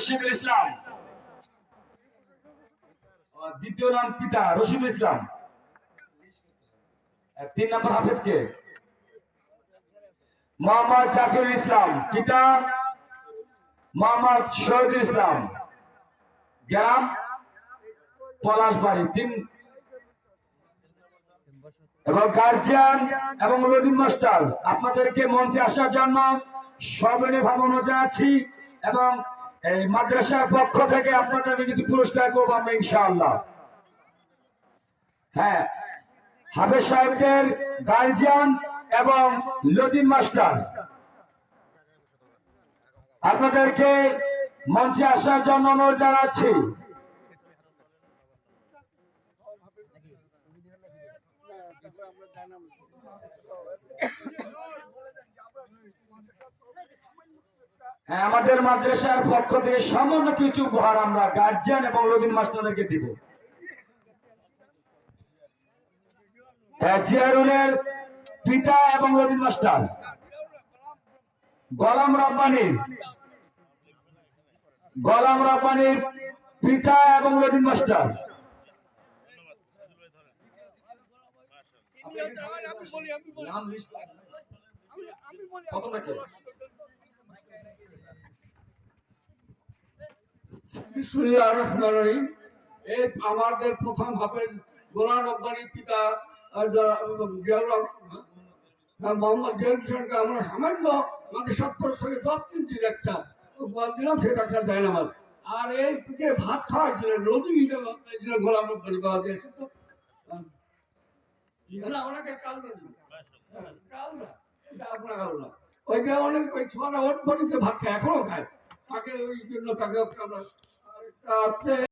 রশিদুল ইসলাম। দ্বিতীয় নাম পিতা, রশিদুল ইসলাম। তিন নম্বর হাফেজ কে মোহাম্মদ জাকিরুল ইসলাম, পিতা মোহাম্মদ শহীদুল ইসলাম। গ্রাম পলাশবাড়ি, তিন এবং গার্জিয়ান এবং রবিন মাস্টার। আপনাদেরকে মঞ্চে আসার জন্য সবিনয় ভাবনা জানাচ্ছি এবং এই মাদ্রাসার পক্ষ থেকে আপনাদের আমি কিছু পুরস্কার করব আমরা ইনশাআল্লাহ। হ্যাঁ হাফেজ সাহেবদের গার্জিয়ান এবং লতিন মাস্টার আপনাদেরকে মঞ্চে আসার জন্য অনুরোধ জানাচ্ছি। আমাদের মাদ্রাসার পক্ষ থেকে সামান্য কিছু উপহার আমরা গার্জিয়ান এবং লদিন মাস্টারদেরকে দিব। হ্যাঁ জিয়ারুলের পিতা এবং লদিন মাস্টার গলাম রব্বানির। গলাম রব্বানির পিতা এবং লদিন মাস্টার নাম লিস্ট আমি- আমি রহিম। এই আমাদের প্রথম গোলাম পিতা মোহাম্মদ আমরা সামান্য আমাদের সত্তর সঙ্গে দশ একটা দিলাম সেটা একটা দেয় আর এই ভাত রোদি গোলাম পাওয়া তো। ওই যে অনেক ওই ওট ভাত খায়, এখনও খায়। তাকে ওই জন্য তাকে আমরা uh, play